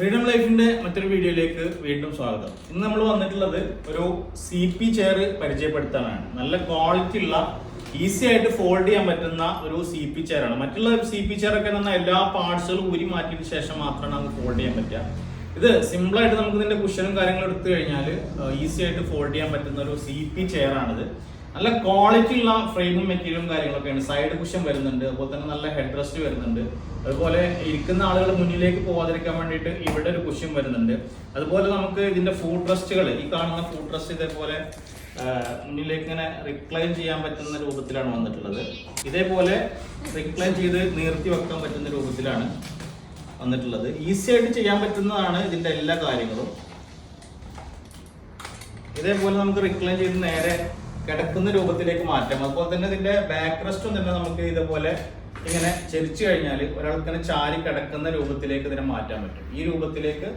Freedom ലൈഫിന്റെ മറ്റൊരു വീഡിയോയിലേക്ക് വീണ്ടും സ്വാഗതം. ഇന്ന് നമ്മൾ വന്നിട്ടുള്ളത് ഒരു സി പി ചെയർ പരിചയപ്പെടുത്താനാണ്. നല്ല ക്വാളിറ്റി ഉള്ള ഈസി ആയിട്ട് ഫോൾഡ് ചെയ്യാൻ പറ്റുന്ന ഒരു സി പി ആണ്. മറ്റുള്ള സി പി ഒക്കെ പറഞ്ഞാൽ എല്ലാ പാർട്സുകളും ഊരി മാറ്റിയതിനു ശേഷം മാത്രമാണ് നമുക്ക് ഫോൾഡ് ചെയ്യാൻ പറ്റുക. ഇത് സിമ്പിൾ ആയിട്ട് നമുക്ക് ഇതിന്റെ കുഷനും കാര്യങ്ങളും എടുത്തു കഴിഞ്ഞാൽ ഈസി ആയിട്ട് ഫോൾഡ് ചെയ്യാൻ പറ്റുന്ന ഒരു സി പി ചെയർ ആണിത്. നല്ല ക്വാളിറ്റി ഉള്ള ഫ്രെയിമും മെറ്റീരിയലും കാര്യങ്ങളൊക്കെയാണ്. സൈഡ് കുഷൻ വരുന്നുണ്ട് അതുപോലെ തന്നെ നല്ല ഹെഡ് റെസ്റ്റ് വരുന്നുണ്ട്. അതുപോലെ ഇരിക്കുന്ന ആളുകൾ മുന്നിലേക്ക് പോകാതിരിക്കാൻ വേണ്ടിയിട്ട് ഇവിടെ ഒരു കുഷൻ വരുന്നുണ്ട്. അതുപോലെ നമുക്ക് ഇതിന്റെ ഫുഡ് റെസ്റ്റുകൾ ഈ കാണുന്ന ഫുഡ് റെസ്റ്റ് ഇതേപോലെ മുന്നിലേക്ക് ഇങ്ങനെ റിക്ലൈൻ ചെയ്യാൻ പറ്റുന്ന രൂപത്തിലാണ് വന്നിട്ടുള്ളത്. ഇതേപോലെ റിക്ലൈൻ ചെയ്ത് നീർത്തി വെക്കാൻ പറ്റുന്ന രൂപത്തിലാണ് വന്നിട്ടുള്ളത്. ഈസി ആയിട്ട് ചെയ്യാൻ പറ്റുന്നതാണ് ഇതിന്റെ എല്ലാ കാര്യങ്ങളും. ഇതേപോലെ നമുക്ക് റിക്ലൈൻ ചെയ്ത് നേരെ കിടക്കുന്ന രൂപത്തിലേക്ക് മാറ്റാം. അതുപോലെ തന്നെ ഇതിന്റെ ബാക്ക് റെസ്റ്റും തന്നെ നമുക്ക് ഇതേപോലെ ഇങ്ങനെ ചെരിച്ചു കഴിഞ്ഞാൽ ഒരാൾക്ക് തന്നെ ചാരി കിടക്കുന്ന രൂപത്തിലേക്ക് ഇതിനെ മാറ്റാൻ പറ്റും. ഈ രൂപത്തിലേക്ക്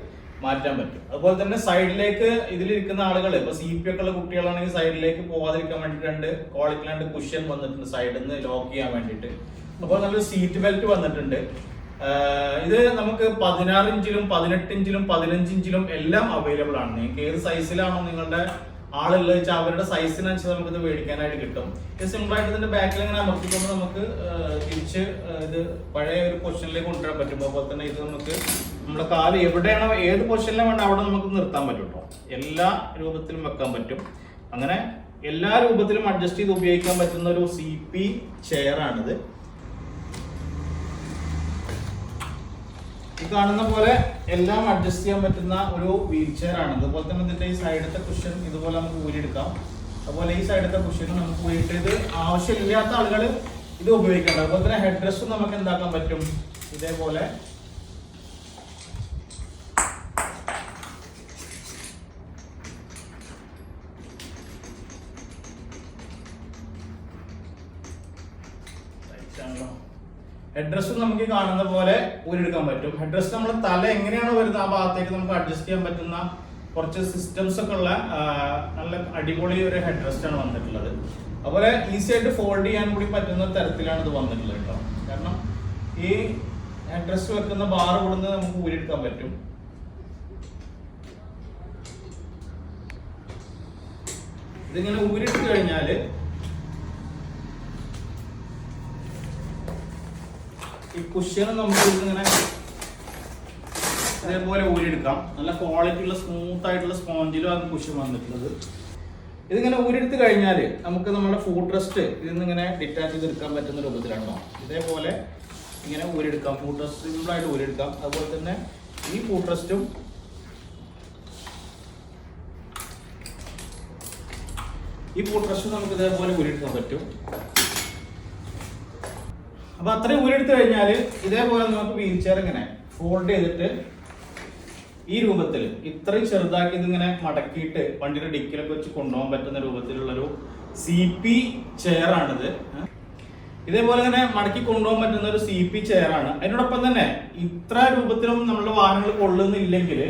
മാറ്റാൻ പറ്റും. അതുപോലെ തന്നെ സൈഡിലേക്ക് ഇതിലിരിക്കുന്ന ആളുകൾ ഇപ്പൊ സി പി ഒക്കെ ഉള്ള കുട്ടികളാണെങ്കിൽ സൈഡിലേക്ക് പോവാതിരിക്കാൻ വേണ്ടിയിട്ട് രണ്ട് കുഷ്യൻ വന്നിട്ടുണ്ട് സൈഡിൽ നിന്ന് ലോക്ക് ചെയ്യാൻ വേണ്ടിയിട്ട്. അപ്പോൾ നല്ലൊരു സീറ്റ് ബെൽറ്റ് വന്നിട്ടുണ്ട്. ഇത് നമുക്ക് പതിനാറ് ഇഞ്ചിലും പതിനെട്ട് ഇഞ്ചിലും പതിനഞ്ച് ഇഞ്ചിലും എല്ലാം അവൈലബിൾ ആണ്. നിങ്ങൾക്ക് ഏത് സൈസിലാണോ നിങ്ങളുടെ ആളുള്ളത് വെച്ചാൽ അവരുടെ സൈസിനനുസരിച്ച് നമുക്ക് ഇത് മേടിക്കാനായിട്ട് കിട്ടും. ഇത് സിമ്പിൾ ആയിട്ട് ഇതിന്റെ ബാക്കിൽ ഇങ്ങനെ അമർത്തിക്കൊണ്ട് നമുക്ക് തിരിച്ച് ഇത് പഴയ ഒരു പൊസിഷനിലേക്ക് കൊണ്ടുവരാൻ പറ്റും. അതുപോലെ തന്നെ ഇത് നമുക്ക് നമ്മുടെ കാൽ എവിടെയാണോ ഏത് പൊസിഷനിലും വേണ്ട അവിടെ നമുക്ക് നിർത്താൻ പറ്റും കേട്ടോ എല്ലാ രൂപത്തിലും വെക്കാൻ പറ്റും. അങ്ങനെ എല്ലാ രൂപത്തിലും അഡ്ജസ്റ്റ് ചെയ്ത് ഉപയോഗിക്കാൻ പറ്റുന്ന ഒരു സി പി ചെയർ ഈ കാണുന്ന പോലെ എല്ലാം അഡ്ജസ്റ്റ് ചെയ്യാൻ പറ്റുന്ന ഒരു വീൽ ചെയർ ആണ്. അതുപോലെ തന്നെ ഇതിന്റെ ഈ സൈഡത്തെ കുഷൻ ഇതുപോലെ നമുക്ക് ഊരിയെടുക്കാം അതുപോലെ ഈ സൈഡത്തെ കുഷനും നമുക്ക് ഊരിയിട്ട് ഇത് ആവശ്യമില്ലാത്ത ആളുകൾ ഇത് ഉപയോഗിക്കേണ്ട. അതുപോലെ തന്നെ ഹെഡ് ഡ്രസ്സും നമുക്ക് എന്താക്കാൻ പറ്റും? ഇതേപോലെ ഹെഡ് ഡ്രസ്സും നമുക്ക് കാണുന്ന പോലെ ഊരിയെടുക്കാൻ പറ്റും. ഹെഡ്രസ് നമ്മുടെ തല എങ്ങനെയാണോ വരുന്നത് ആ ഭാഗത്തേക്ക് നമുക്ക് അഡ്ജസ്റ്റ് ചെയ്യാൻ പറ്റുന്ന കുറച്ച് സിസ്റ്റംസ് ഒക്കെ ഉള്ള നല്ല അടിപൊളി ഒരു ഹെഡ്രസ്റ്റ് ആണ് വന്നിട്ടുള്ളത്. അതുപോലെ ഈസി ആയിട്ട് ഫോൾഡ് ചെയ്യാൻ കൂടി പറ്റുന്ന തരത്തിലാണ് ഇത് വന്നിട്ടുള്ളത് കേട്ടോ. കാരണം ഈ ഹെഡ്രസ്റ്റ് വെക്കുന്ന ബാർ കൊടുന്ന് നമുക്ക് ഊരിയെടുക്കാൻ പറ്റും. ഇതിങ്ങനെ ഊരിട്ട് കഴിഞ്ഞാൽ കുഷ്യന് നമുക്ക് ഇങ്ങനെ ഇതേപോലെ ഊരിയെടുക്കാം. നല്ല ക്വാളിറ്റി ഉള്ള സ്മൂത്ത് ആയിട്ടുള്ള സ്പോഞ്ചിലും ആണ് കുഷ്യൻ വന്നിട്ടുള്ളത്. ഇതിങ്ങനെ ഊരിയെടുത്ത് കഴിഞ്ഞാൽ നമുക്ക് നമ്മുടെ ഫുഡ് റെസ്റ്റ് ഇതിൽ നിന്ന് ഇങ്ങനെ ഡിറ്റാച്ച് ചെയ്തെടുക്കാൻ പറ്റുന്ന രൂപത്തിലാണോ ഇതേപോലെ ഇങ്ങനെ ഊരിയെടുക്കാം. ഫുഡ് റെസ്റ്റ് സിമ്പിളായിട്ട് ഊരിയെടുക്കാം. അതുപോലെ തന്നെ ഈ ഫുഡ് റെസ്റ്റും ഈ ഫുഡ് റെസ്റ്റും നമുക്ക് ഇതേപോലെ ഊരിയെടുക്കാൻ പറ്റും. അപ്പൊ അത്രയും ഊരെടുത്ത് കഴിഞ്ഞാൽ ഇതേപോലെ നമുക്ക് വീൽ ചെയർ ഇങ്ങനെ ഫോൾഡ് ചെയ്തിട്ട് ഈ രൂപത്തിൽ ഇത്രയും ചെറുതാക്കി ഇതിങ്ങനെ മടക്കിയിട്ട് വണ്ടിയുടെ ഡിക്കിലൊക്കെ വെച്ച് കൊണ്ടുപോകാൻ പറ്റുന്ന രൂപത്തിലുള്ളൊരു സി പി ചെയർ ആണിത്. ഇതേപോലെ തന്നെ മടക്കി കൊണ്ടുപോകാൻ പറ്റുന്ന ഒരു സി പി ചെയർ ആണ്. അതിനോടൊപ്പം തന്നെ ഇത്ര രൂപത്തിലും നമ്മളുടെ വാഹനങ്ങൾ കൊള്ളുന്നില്ലെങ്കിൽ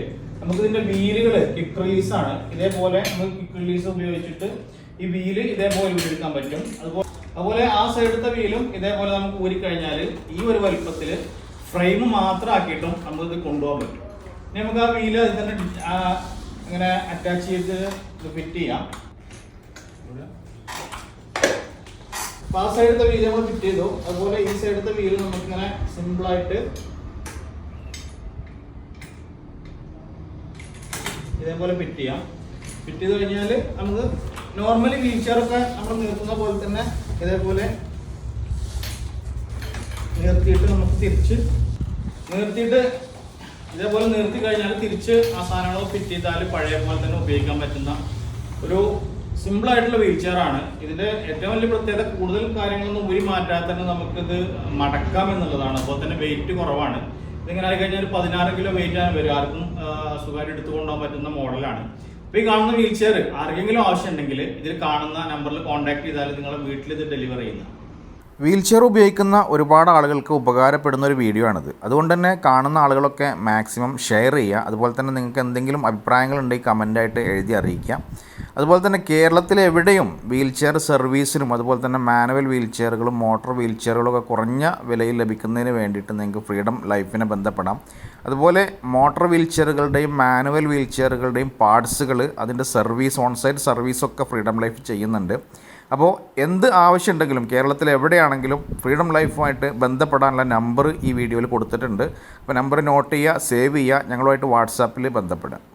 നമുക്ക് ഇതിന്റെ വീലുകൾ കിക്ക് ആണ്. ഇതേപോലെ നമുക്ക് കിക്ക് റിലീസ് ഉപയോഗിച്ചിട്ട് ഈ വീൽ ഇതേപോലെ ഉപയോഗിക്കാൻ പറ്റും. അതുപോലെ അതുപോലെ ആ സൈഡത്തെ വീലും ഇതേപോലെ നമുക്ക് ഊരിക്കഴിഞ്ഞാൽ ഈ ഒരു വലുപ്പത്തിൽ ഫ്രെയിം മാത്രം ആക്കിയിട്ടും നമുക്ക് ഇത് കൊണ്ടുപോകാൻ പറ്റും. ഇനി നമുക്ക് ആ വീൽ അതിൽ തന്നെ അങ്ങനെ അറ്റാച്ച് ചെയ്ത് ഇത് ഫിറ്റ് ചെയ്യാം. അപ്പൊ ആ സൈഡത്തെ വീൽ നമ്മൾ ഫിറ്റ് ചെയ്തു. അതുപോലെ ഈ സൈഡത്തെ വീൽ നമുക്കിങ്ങനെ സിമ്പിൾ ആയിട്ട് ഇതേപോലെ ഫിറ്റ് ചെയ്യാം. ഫിറ്റ് ചെയ്ത് കഴിഞ്ഞാൽ നമുക്ക് നോർമലി വീൽ ചെയർ ഒക്കെ നമ്മൾ നിർത്തുന്ന പോലെ തന്നെ ഇതേപോലെ നിർത്തിയിട്ട് നമുക്ക് തിരിച്ച് നിർത്തിയിട്ട് ഇതേപോലെ നിർത്തി കഴിഞ്ഞാൽ തിരിച്ച് ആ സാധനങ്ങൾ ഫിറ്റ് ചെയ്താൽ പഴയ പോലെ തന്നെ ഉപയോഗിക്കാൻ പറ്റുന്ന ഒരു സിമ്പിൾ ആയിട്ടുള്ള വീൽ ചെയർ ആണ്. ഇതിന്റെ ഏറ്റവും വലിയ പ്രത്യേകത കൂടുതൽ കാര്യങ്ങളൊന്നും ഒരു മാറ്റാതെ തന്നെ നമുക്കിത് മടക്കാം എന്നുള്ളതാണ്. അപ്പോൾ തന്നെ വെയിറ്റ് കുറവാണ്. ഇതിങ്ങനെ ആയി കഴിഞ്ഞാൽ ഒരു പതിനാറ് കിലോ വെയിറ്റ് ആണ് വരും ആർക്കും സുഖമായിട്ട് എടുത്തുകൊണ്ടുപോകാൻ പറ്റുന്ന മോഡലാണ് അപ്പൊ ഈ കാണുന്ന വീൽ ചെയർ ആർക്കെങ്കിലും ആവശ്യമുണ്ടെങ്കിൽ ഇതിൽ കാണുന്ന നമ്പറിൽ കോൺടാക്ട് ചെയ്താൽ നിങ്ങളുടെ വീട്ടിൽ ഇത് ഡെലിവർ ചെയ്യുന്ന വീൽ ചെയർ ഉപയോഗിക്കുന്ന ഒരുപാട് ആളുകൾക്ക് ഉപകാരപ്പെടുന്ന ഒരു വീഡിയോ ആണിത്. അതുകൊണ്ട് തന്നെ കാണുന്ന ആളുകളൊക്കെ മാക്സിമം ഷെയർ ചെയ്യുക. അതുപോലെ തന്നെ നിങ്ങൾക്ക് എന്തെങ്കിലും അഭിപ്രായങ്ങളുണ്ടെങ്കിൽ കമന്റായിട്ട് എഴുതി അറിയിക്കാം അതുപോലെ തന്നെ കേരളത്തിൽ എവിടെയും വീൽ ചെയർ സർവീസിനും അതുപോലെ തന്നെ മാനുവൽ വീൽ ചെയറുകളും മോട്ടോർ വീൽ ചെയറുകളും ഒക്കെ കുറഞ്ഞ വിലയിൽ ലഭിക്കുന്നതിന് വേണ്ടിയിട്ട് നിങ്ങൾക്ക് ഫ്രീഡം ലൈഫിനെ ബന്ധപ്പെടാം. അതുപോലെ മോട്ടോർ വീൽ ചെയറുകളുടെയും മാനുവൽ വീൽ ചെയറുകളുടെയും പാർട്സുകൾ അതിന്റെ സർവീസ് ഓൺ സൈഡ് സർവീസൊക്കെ ഫ്രീഡം ലൈഫ് ചെയ്യുന്നുണ്ട്. അപ്പോൾ എന്ത് ആവശ്യമുണ്ടെങ്കിലും കേരളത്തിൽ എവിടെയാണെങ്കിലും ഫ്രീഡം ലൈഫുമായിട്ട് ബന്ധപ്പെടാനുള്ള നമ്പർ ഈ വീഡിയോയിൽ കൊടുത്തിട്ടുണ്ട്. അപ്പോൾ നമ്പർ നോട്ട് ചെയ്യുക സേവ് ചെയ്യുക ഞങ്ങളുമായിട്ട് വാട്സാപ്പിൽ ബന്ധപ്പെടുക.